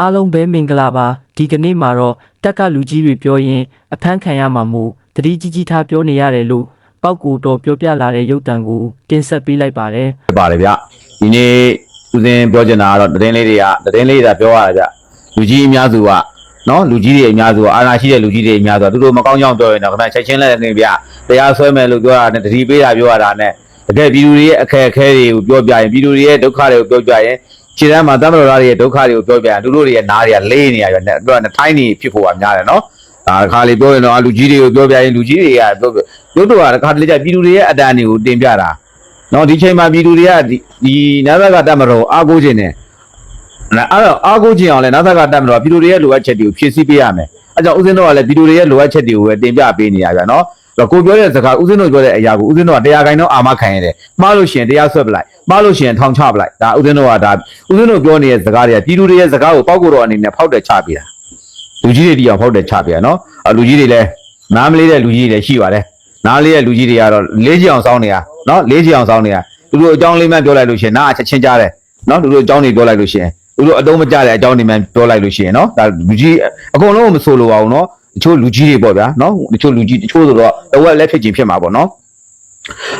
အားလုံးပဲမင်္ဂလာပါဒီကနေ့မှာတော့တက်ကလူကြီးတွေပြောရင်အဖမ်းခံရမှာမို့တတိကြီးကြီးထားပြောနေရတယ်လို့ပောက်ကူတော်ပြောပြလာတဲ့ရုပ်တံကိုတင်ဆက်ပေးလိုက်ပါတယ်ဖြစ်ပါတယ်ဗျဒီနေ့ဦးစင်းပြောချင်တာကတော့တည်င်းလေးတွေကတည်င်းလေးတွေကပြောရတာဗျလူကြီးအများစုကနော်လူကြီးတွေအများစုကအာဏာရှိတဲ့လူကြီးတွေအများစုကသူတို့မကောင်းကြောင်ပြောရင်တော့ခင်ဗျချက်ချင်းလည်းနေဗျတရားဆွဲမယ်လို့ပြောတာနဲ့တတိပေးတာပြောရတာနဲ့တကယ်ပြည်သူတွေရဲ့အခက်အခဲတွေကိုပြောပြရင်ပြည်သူတွေရဲ့ဒုက္ခတွေကိုပြောပြရင် ခြေတန်းမှာတမတော်သားတွေရဲ့ဒုက္ခတွေကိုပြောပြရင်သူတို့တွေရဲ့နားတွေကလေးနေရဗျနဲ့သူကထိုင်းနေဖြစ်ဖို့ကများတယ်နော်ဒါတစ်ခါလေပြောရင်တော့လူကြီးတွေကိုပြောပြရင်လူကြီးတွေကပြောရုပ်တော်ကတစ်ခါတလေကျပြည်သူတွေရဲ့အတန်တွေကိုတင်ပြတာနော်ဒီချိန်မှာပြည်သူတွေကဒီဒီနာသကတတ်မတော်အားကိုးခြင်းနဲ့အဲ့တော့အားကိုးခြင်းအောင်လဲနာသကတတ်မတော်ပြည်သူတွေရဲ့လိုအပ်ချက်တွေကိုဖြည့်ဆည်းပေးရမယ်အဲကြောင့်ဦးဇင်းတို့ကလည်းပြည်သူတွေရဲ့လိုအပ်ချက်တွေကိုပဲတင်ပြပေးနေရပြန်နော်အဲ့ တော့ကိုပြောတဲ့စကားဦးဇင်းတို့ပြောတဲ့အရာကိုဦးဇင်းတို့ကတရားခိုင်တော့အာမခံရတယ်မှားလို့ရှိရင်တရားဆွဲပလိုက်မှားလို့ရှိရင်ထောင်ချပလိုက်ဒါဦးဇင်းတို့ကဒါဦးဇင်းတို့ပြောနေတဲ့စကားတွေကပြည်သူတွေရဲ့စကားကိုပောက်ကိုတော့အနေနဲ့ဖောက်တယ်ချပေးတာလူကြီးတွေတရားဖောက်တယ်ချပေးတာနော်အဲ့လူကြီးတွေလည်းနားမလေးတဲ့လူကြီးတွေလည်းရှိပါတယ်နားလေးတဲ့လူကြီးတွေကတော့လေးချီအောင်စောင်းနေတာနော်လေးချီအောင်စောင်းနေတာသူတို့အကြောင်းလေးမှပြောလိုက်လို့ရှိရင်နားချက်ချင်းကြားတယ်နော်သူတို့အကြောင်းတွေပြောလိုက်လို့ရှိရင်သူတို့အတုံးမကြတဲ့အကြောင်းတွေမှပြောလိုက်လို့ရှိရင်နော်ဒါလူကြီးအကုန်လုံးမဆိုလိုပါဘူးနော် တချို့လူကြီးတွေပေါ့ဗျာနော်တချို့လူကြီးတချို့ဆိုတော့တဝက်လက်ဖြစ်ချင်းဖြစ်မှာပေါ့နော်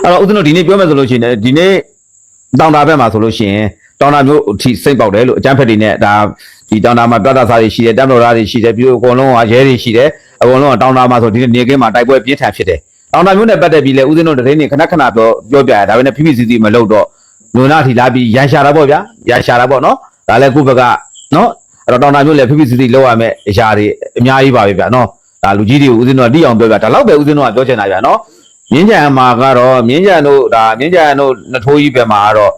အဲ့တော့ဦးဇင်းတို့ဒီနေ့ပြောမယ်ဆိုလို့ရှိရင်ဒီနေ့တောင်တာဘက်မှာဆိုလို့ရှိရင်တောင်တာမျိုးအထိစိတ်ပေါက်တယ်လို့အကျန်းဖက်တွေနဲ့ဒါဒီတောင်တာမှာပြတ်သားစားတွေရှိတယ်တက်မတော်သားတွေရှိတယ်ပြီးတော့အကုန်လုံးကရဲတွေရှိတယ်အကုန်လုံးကတောင်တာမှာဆိုဒီနေ့နေကင်းမှာတိုက်ပွဲပြင်းထန်ဖြစ်တယ်တောင်တာမျိုးနဲ့ပတ်သက်ပြီးလဲဦးဇင်းတို့တရင်နေခဏခဏပြောပြောပြရဒါပေမဲ့ဖိဖိစီစီမလုပ်တော့လူနာထီလာပြီးရန်ရှာတာပေါ့ဗျာရန်ရှာတာပေါ့နော်ဒါလည်းကိုယ့်ဘက်ကနော် အဲ့တော့တောင်တာမျိုးလည်းဖိဖိစီစီလောက်ရမယ်အရာတွေအများကြီးပါပဲဗျာနော်ဒါလူကြီးတွေကိုဦးဇင်းတို့ကတိအောင်ပြောပြဒါတော့ပဲဦးဇင်းတို့ကပြောချင်တာဗျာနော်မြင်းကြံမှာကတော့မြင်းကြံတို့ဒါမြင်းကြံတို့နထိုးကြီးဘက်မှာကတော့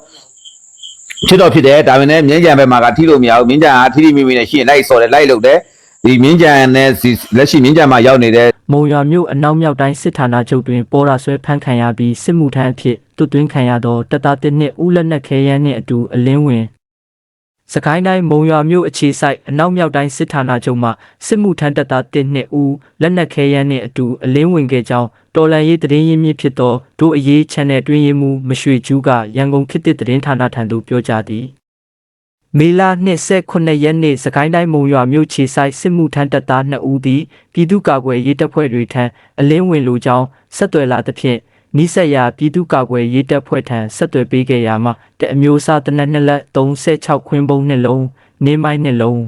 ဖြစ်တော့ဖြစ်တယ်ဒါပေမဲ့မြင်းကြံဘက်မှာကထိလို့မရဘူးမြင်းကြံကထိထိမိမိနဲ့ရှိရင်လိုက်စော်တယ်လိုက်လုပ်တယ်ဒီမြင်းကြံနဲ့စီလက်ရှိမြင်းကြံမှာရောက်နေတဲ့မုံရွာမြို့အနောက်မြောက်တိုင်းစစ်ဌာနချုပ်တွင်ပေါ်ရာဆွဲဖမ်းခံရပြီးစစ်မှုထမ်းအဖြစ်တွတ်သွင်းခံရသောတပ်သားတစ်နှစ်ဦးလက်နက်ခဲယမ်းနှင့်အတူအလင်းဝင် စကိုင်းတိုင်းမုံရွာမြို့အခြေစိုက်အနောက်မြောက်တိုင်းစစ်ဌာနချုပ်မှစစ်မှုထမ်းတပ်သားတစ်နှစ်ဦးလက်နက်ခဲယမ်းနှင့်အတူအလင်းဝင်ခဲ့ကြောင်းတော်လန်ရေးသတင်းရင်းမြစ်ဖြစ်သောဒို့အရေး channel တွင်ရင်းမှုမရွှေကျူးကရန်ကုန်ခေတ်သစ်သတင်းဌာနထံသို့ပြောကြားသည်မေလ29ရက်နေ့စကိုင်းတိုင်းမုံရွာမြို့ခြေဆိုင်စစ်မှုထမ်းတပ်သား2ဦးသည်ပြည်သူ့ကာကွယ်ရေးတပ်ဖွဲ့တွေထံအလင်းဝင်လိုကြောင်းဆက်သွယ်လာသဖြင့် နိဆက်ရာပြည်သူ့ကာကွယ်ရေးတပ်ဖွဲ့ထံဆက်သွယ်ပေးခဲ့ရာမှာတအမျိုးအစားတနက်နှစ်လက်36ခွင်းပုံးနှလုံးနေမိုင်းနှလုံး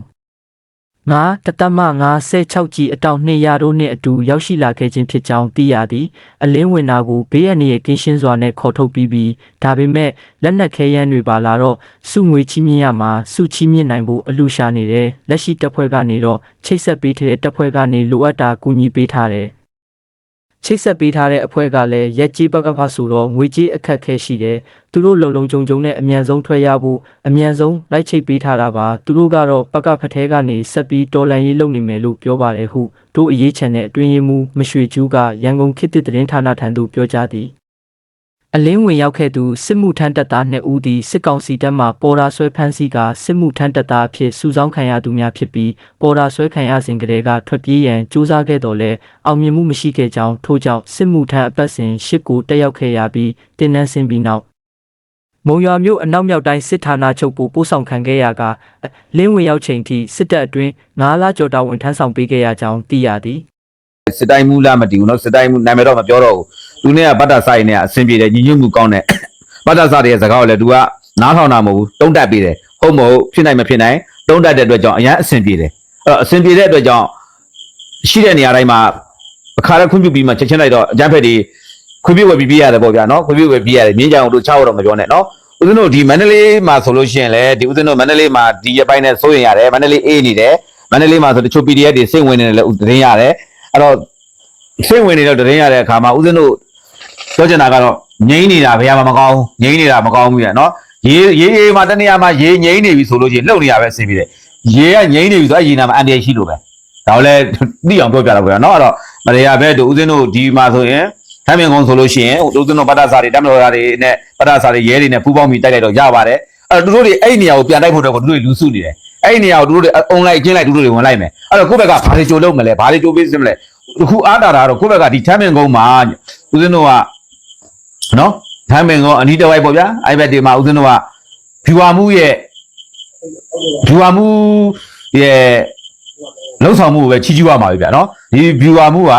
ငါတတမ56ကြီးအတောင်200တို့နှင့်အတူရောက်ရှိလာခဲ့ခြင်းဖြစ်ကြောင်းသိရသည်အလင်းဝင်တာကိုဘေးရန်ရဲ့ကင်းရှင်းစွာနဲ့ခေါ်ထုတ်ပြီးပြီးဒါပေမဲ့လက်နက်ခဲယမ်းတွေပါလာတော့စုငွေချီးမြှင့်ရမှာစုချီးမြှင့်နိုင်ဖို့အလူရှာနေတယ်လက်ရှိတပ်ဖွဲ့ကနေတော့ချိတ်ဆက်ပေးတဲ့တပ်ဖွဲ့ကနေလိုအပ်တာကူညီပေးထားတယ် ချိတ်ဆက်ပေးထားတဲ့အဖွဲ့ကလည်းရက်ကြီးပကဖဆိုတော့ငွေကြီးအခက်ခဲရှိတယ်သူတို့လုံလုံကြုံကြုံနဲ့အမြန်ဆုံးထွက်ရဖို့အမြန်ဆုံးလိုက်ချိတ်ပေးထားတာပါသူတို့ကတော့ပကဖထဲကနေဆက်ပြီးတော်လန်ရေးလုပ်နေမယ်လို့ပြောပါတယ်ဟုတို့အရေးချင်တဲ့အတွင်းရေးမှူးမရွှေကျူးကရန်ကုန်ခေတ်သစ်သတင်းဌာနထံသို့ပြောကြားသည် အလင်းဝင်ရောက်ခဲ့သူစစ်မှုထမ်းတပ်သား2ဦးသည်စစ်ကောင်စီတပ်မှပေါ်ရာဆွဲဖမ်းဆီးကစစ်မှုထမ်းတပ်သားအဖြစ်စုဆောင်းခံရသူများဖြစ်ပြီးပေါ်ရာဆွဲခံရစဉ်ကတည်းကထွက်ပြေးရန်ကြိုးစားခဲ့တော်လဲအောင်မြင်မှုမရှိခဲ့ကြောင်းထို့ကြောင့်စစ်မှုထမ်းအပတ်စဉ်ရှစ်ကိုတက်ရောက်ခဲ့ရပြီးတင်းနှန်းဆင်းပြီးနောက်မုံရွာမြို့အနောက်မြောက်တိုင်းစစ်ဌာနချုပ်ကိုပို့ဆောင်ခံခဲ့ရကလင်းဝင်ရောက်ချိန်ထိစစ်တပ်အတွင်းငါးလကျော်တာဝန်ထမ်းဆောင်ပေးခဲ့ရကြောင်းသိရသည် စစ်တိုင်းမူလားမတည်ဘူးเนาะစစ်တိုင်းမူနာမည်တော့မပြောတော့ဘူး သူနဲ့ကဗတ္တစရိုက်နဲ့အဆင်ပြေတယ်ညီညွတ်မှုကောင်းတယ်ဗတ္တစရိုက်ရဲ့စကားကိုလည်းသူကနားထောင်တာမဟုတ်ဘူးတုံးတက်ပေးတယ်ဟုတ်မဟုတ်ဖြစ်နိုင်မဖြစ်နိုင်တုံးတက်တဲ့အတွက်ကြောင့်အရန်အဆင်ပြေတယ်အဲ့တော့အဆင်ပြေတဲ့အတွက်ကြောင့်ရှိတဲ့နေရာတိုင်းမှာအခါရခွင့်ပြုပြီးမှချက်ချင်းလိုက်တော့အကျန်းဖက်တွေခွင့်ပြုဝယ်ပြီးပြရတယ်ပေါ့ဗျာနော်ခွင့်ပြုဝယ်ပြီးရတယ်မြင်းကြောင်တို့ချောက်တော့မပြောနဲ့နော်ဦးဇင်းတို့ဒီမန္တလေးမှာဆိုလို့ရှိရင်လေဒီဦးဇင်းတို့မန္တလေးမှာဒီရပိုင်းနဲ့စိုးရင်ရတယ်မန္တလေးအေးနေတယ်မန္တလေးမှာဆိုတချို့ PDF တွေစိတ်ဝင်နေတယ်လည်းသတင်းရတယ်အဲ့တော့စိတ်ဝင်နေတော့သတင်းရတဲ့အခါမှာဦးဇင်းတို့ ပြောချင်တာကတော့ငိမ့်နေတာဘယ်မှာမကောင်းဘူးငိမ့်နေတာမကောင်းဘူးပြနော်ရေးရေးရေးမှာတနေရာမှာရေးငိမ့်နေပြီဆိုလို့ချင်းလှုပ်နေရပဲအဆင်ပြေတယ်ရေးကငိမ့်နေပြီဆိုတော့အရင်ကမှအန်တရာယ်ရှိလို့ပဲဒါကိုလည်းသိအောင်ပြောပြတော့ဗျာနော်အဲ့တော့မရေရဘဲတို့ဦးဇင်းတို့ဒီမှာဆိုရင်ထမ်းမြင်ကုန်းဆိုလို့ရှိရင်ဦးဇင်းတို့ပတ္တစာတွေတမ်းတော်တွေနဲ့ပတ္တစာတွေရဲတွေနဲ့ပူးပေါင်းပြီးတိုက်လိုက်တော့ရပါတယ်အဲ့တော့သူတို့တွေအဲ့ဒီနေရာကိုပြန်တိုက်ဖို့တော့သူတို့တွေလူစုနေတယ်အဲ့ဒီနေရာကိုသူတို့တွေအုံလိုက်ကျင်းလိုက်သူတို့တွေဝင်လိုက်မယ်အဲ့တော့ကိုယ့်ဘက်ကဘာတွေကြိုလုပ်မလဲဘာတွေကြိုပေးစမလဲအခုအားတာတာတော့ကိုယ့်ဘက်ကဒီထမ်းပင်ကုန်းမှာဦးဇင်းတို့က နော်ထမ်းပင်ကုန်းအနီးတစ်ဝိုက်ပေါ့ဗျာအဲ့ဘက်ဒီမှာဦးဇင်းတို့ကဖြူဝမှုရဲ့ဖြူဝမှုရဲ့လုံဆောင်မှုကိုပဲချီးကျူးရမှာပဲဗျာနော်ဒီ viewer မှုက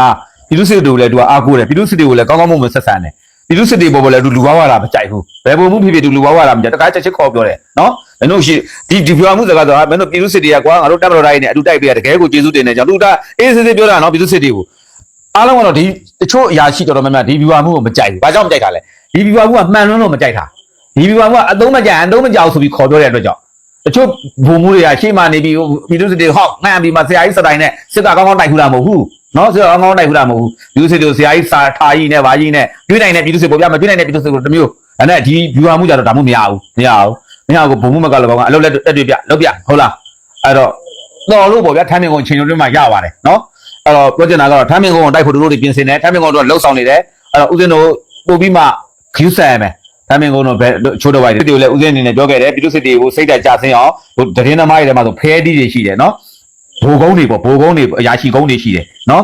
ပြည်သူစစ်တွေကိုလည်းသူကအားကိုးတယ်ပြည်သူစစ်တွေကိုလည်းကောင်းကောင်းမွန်မွန်ဆက်ဆံတယ်ပြည်သူစစ်တွေပေါ်ပေါ်လည်းသူလူဝါဝါတာမကြိုက်ဘူးဘယ်ပုံမှုဖြစ်ဖြစ်သူလူဝါဝါတာမကြိုက်တခါချက်ချစ်ခေါ်ပြောတယ်နော်မင်းတို့ရှိဒီဒီ viewer မှုစကားတော့မင်းတို့ပြည်သူစစ်တွေကကွာငါတို့တပ်မတော်တိုင်းနဲ့အတူတိုက်ပေးရတကယ်ကိုကျေးဇူးတင်နေကြသူကအေးစစ်စစ်ပြောတာနော်ပြည်သူစစ်တွေကို အားလုံးကတော့ဒီတချို့အရာရှိတော်တော်များများဒီ viewer မှုကိုမကြိုက်ဘူးဘာကြောင့်မကြိုက်တာလဲဒီ viewer မှုကမှန်လုံးလို့မကြိုက်တာဒီ viewer မှုကအသုံးမကြိုက်အသုံးမကြောက်ဆိုပြီးခေါ်ပြောတဲ့အတွက်ကြောင့်တချို့ဘုံမှုတွေကရှေ့မှနေပြီးပြည်သူစစ်တွေဟောက်မှန်ပြီးမှဆရာကြီးစတိုင်နဲ့စစ်တာကောင်းကောင်းတိုက်ခူတာမဟုတ်ဘူးနော်စစ်တာကောင်းကောင်းတိုက်ခူတာမဟုတ်ဘူးပြည်သူစစ်တွေဆရာကြီးစာထားကြီးနဲ့ဗာကြီးနဲ့ကျွေးနိုင်တဲ့ပြည်သူစစ်ပေါ်ပြမကျွေးနိုင်တဲ့ပြည်သူစစ်ကိုတစ်မျိုးဒါနဲ့ဒီဗျူဟာမှုကြတော့ဒါမှမရဘူးမရဘူးမရဘူးဘုံမှုမကလည်းကောင်းကအလုပ်လက်တက်တွေပြလုပ်ပြဟုတ်လားအဲ့တော့တော်လို့ပေါ့ဗျာထမ်းမင်ကုန်ချိန်လုံးတွင်းမှာရပါတယ်နော် အဲ့တော့ပြောချင်တာကတော့ထမ်းမင်ကုန်ကိုတိုက်ဖို့တို့တွေပြင်ဆင်တယ်ထမ်းမင်ကုန်တို့လှုပ်ဆောင်နေတယ်အဲ့တော့ဦးဇင်းတို့ပို့ပြီးမှခူးဆန်ရမယ်တမင်ကုန်းတော့ဘယ်ချိုးတော့ဝိုက်တယ်ဒီလိုလဲဦးစင်းအနေနဲ့ပြောခဲ့တယ်ပြည်သူစစ်တွေကိုစိတ်တက်ကြဆင်းအောင်ဟိုတရင်သမားတွေထဲမှာဆိုဖဲတီးတွေရှိတယ်နော်ဘိုးကုန်းတွေပေါ့ဘိုးကုန်းတွေအရာရှိကုန်းတွေရှိတယ်နော်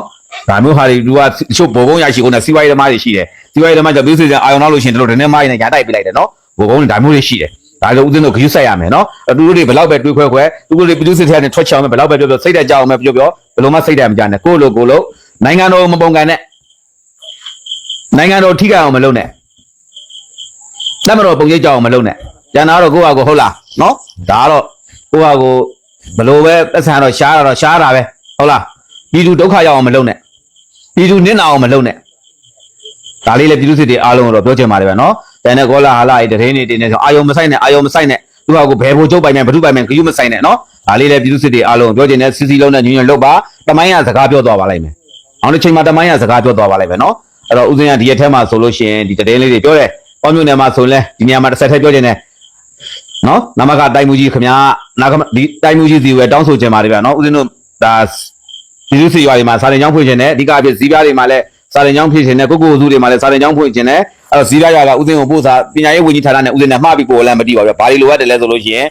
ဒါမျိုးဟာတွေသူကချို့ဘိုးကုန်းရရှိကုန်းနဲ့စီဝိုင်းသမားတွေရှိတယ်စီဝိုင်းသမားကြောင့်ပြည်သူစစ်အာယုံနောက်လို့ရှိရင်တို့တရင်သမားတွေနဲ့ညာတိုက်ပြလိုက်တယ်နော်ဘိုးကုန်းတွေဒါမျိုးတွေရှိတယ် ဒါကြောင့်ဦးစင်းတို့ဂရုစိုက်ရမယ်နော်သူတို့တွေဘယ်လောက်ပဲတွေးခွဲခွဲသူတို့တွေပြည်သူစစ်ထဲနဲ့ထွက်ချောင်းမယ်ဘယ်လောက်ပဲပြောပြောစိတ်တက်ကြအောင်မယ်ပြောပြောဘယ်လိုမှစိတ်တက်မကြနဲ့ကိုယ့်လိုကိုယ်လိုနိုင်ငံတော်မပုံကန်နဲ့နိုင်ငံတော်ထိခိုက်အောင်မလုပ်နဲ့လက်မတော်ပုံရိပ်ကြအောင်မလုပ်နဲ့ကျန်တာတော့ကိုယ့်ဟာကိုယ်ဟုတ်လားနော်ဒါကတော့ကိုယ့်ဟာကိုယ်ဘလို့ပဲပတ်စံတော့ရှားတာတော့ရှားတာပဲဟုတ်လားပြည်သူဒုက္ခရောက်အောင်မလုပ်နဲ့ပြည်သူနစ်နာအောင်မလုပ်နဲ့ဒါလေးလည်းပြည်သူစစ်တွေအားလုံးတော့ပြောချင်ပါတယ်ဗျာနော် တန်တဲ့ကောလာဟာလာတွေတရင်နေတင်နေဆိုအာယုံမဆိုင်နဲ့အာယုံမဆိုင်နဲ့သူဟာကိုဘယ်ဘိုလ်ချုပ်ပိုင်မယ်ဘ누구ပိုင်မယ်ဂယုမဆိုင်နဲ့နော်ဒါလေးလည်းပြည်သူစစ်တွေအားလုံးပြောချင်တဲ့စီစီလုံးနဲ့ညွညွလုပ်ပါတမိုင်းရစကားပြောသွားပါလိုက်မယ်အောင်တစ်ချိန်မှာတမိုင်းရစကားပြောသွားပါလိုက်မယ်နော်အဲ့တော့ဦးစင်းကဒီရက်ထဲမှာဆိုလို့ရှိရင်ဒီတရင်လေးတွေပြောတယ်ပေါမျိုးနယ်မှာဆိုလဲဒီနေရာမှာတစ်ဆက်ထည့်ပြောချင်တယ်နော်နမကတိုက်မှုကြီးခမညာနာကဒီတိုက်မှုကြီးစီဝယ်တောင်းဆိုချင်ပါတယ်ဗျာနော်ဦးစင်းတို့ဒါဒီလူစီရွာတွေမှာစာရင်ကျောင်းဖွင့်ခြင်းနဲ့အဓိကအဖြစ်ဇီးပြားတွေမှာလည်း စာရင်ကျောင်းဖွင့်ခြင်းနဲ့ကိုကိုစုတွေမှာလည်းစာရင်ကျောင်းဖွင့်ခြင်းနဲ့အဲ့တော့ဇီးပြားရွာကဦးစင်းကိုပို့စာပညာရေးဝန်ကြီးဌာနနဲ့ဦးစင်းနဲ့မှားပြီးပို့လည်းမသိပါဘူးဗျာဘာတွေလိုအပ်တယ်လဲဆိုလို့ရှိရင်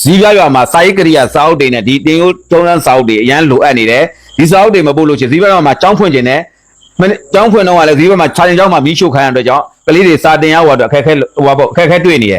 ဇီးပြားရွာမှာစာရေးကရိယာစာအုပ်တွေနဲ့ဒီတင်ရိုးတုံးတန်းစာအုပ်တွေအရန်လိုအပ်နေတယ်ဒီစာအုပ်တွေမပို့လို့ရှိရင်ဇီးပြားရွာမှာကျောင်းဖွင့်ခြင်းနဲ့မနေ့ကျောင်းဖွင့်တော့ကလည်းဒီဘက်မှာခြာရင်ကျောင်းမှာမီးရှို့ခိုင်းရတဲ့အတွက်ကြောင့်ကလေးတွေစာတင်ရဟောတော့အခက်ခဲဟိုပါပေါ့အခက်ခဲတွေ့နေရ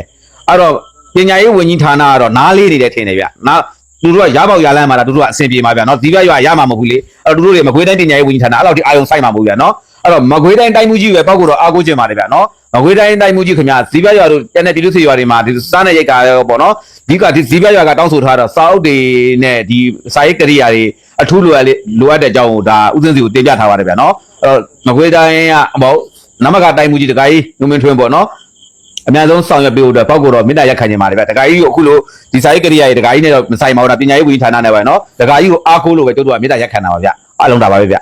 အဲ့တော့ပညာရေးဝန်ကြီးဌာနကတော့နားလေးနေတယ်ထင်တယ်ဗျနား သူတို့ကရပေါက်ရလန်းမှာလားသူတို့ကအဆင်ပြေမှာဗျနော်ဒီဘက်ရွာရမှာမဟုတ်ဘူးလေအဲ့တော့သူတို့တွေမကွေးတိုင်းပညာရေးဝန်ကြီးဌာနအဲ့လောက်ထိအာရုံစိုက်မှာမဟုတ်ဗျနော်အဲ့တော့မကွေးတိုင်းတိုင်းမှုကြီးပဲပောက်ကတော့အားကိုးချင်ပါတယ်ဗျနော်မကွေးတိုင်းတိုင်းမှုကြီးခင်ဗျာဇီးပြရွာတို့တက်တဲ့ပြည်သူစစ်ရွာတွေမှာဒီစားနဲ့ရိတ်ကာရောပေါ့နော်ဒီကဒီဇီးပြရွာကတောင်းဆိုထားတော့စာအုပ်တွေနဲ့ဒီစာရေးကရိယာတွေအထူးလိုအပ်လေလိုအပ်တဲ့အကြောင်းကိုဒါဥစဉ်စီကိုတင်ပြထားပါတယ်ဗျနော်အဲ့တော့မကွေးတိုင်းကဘောနမကတိုင်းမှုကြီးတခါကြီးညမင်းထွန်းပေါ့နော် အများဆုံးဆောင်ရွက်ပေးဖို့အတွက်ပောက်ကိုတော့မေတ္တာရက်ခံနေပါတယ်ဗျတခါကြီးကိုအခုလိုဒီစာရေးကရိယာတွေတခါကြီးနဲ့တော့မဆိုင်ပါဘူးဒါပညာရေးဝန်ကြီးဌာနနဲ့ပဲနော်တခါကြီးကိုအားကိုးလို့ပဲကျုပ်တို့ကမေတ္တာရက်ခံတာပါဗျအားလုံးဒါပါပဲဗျ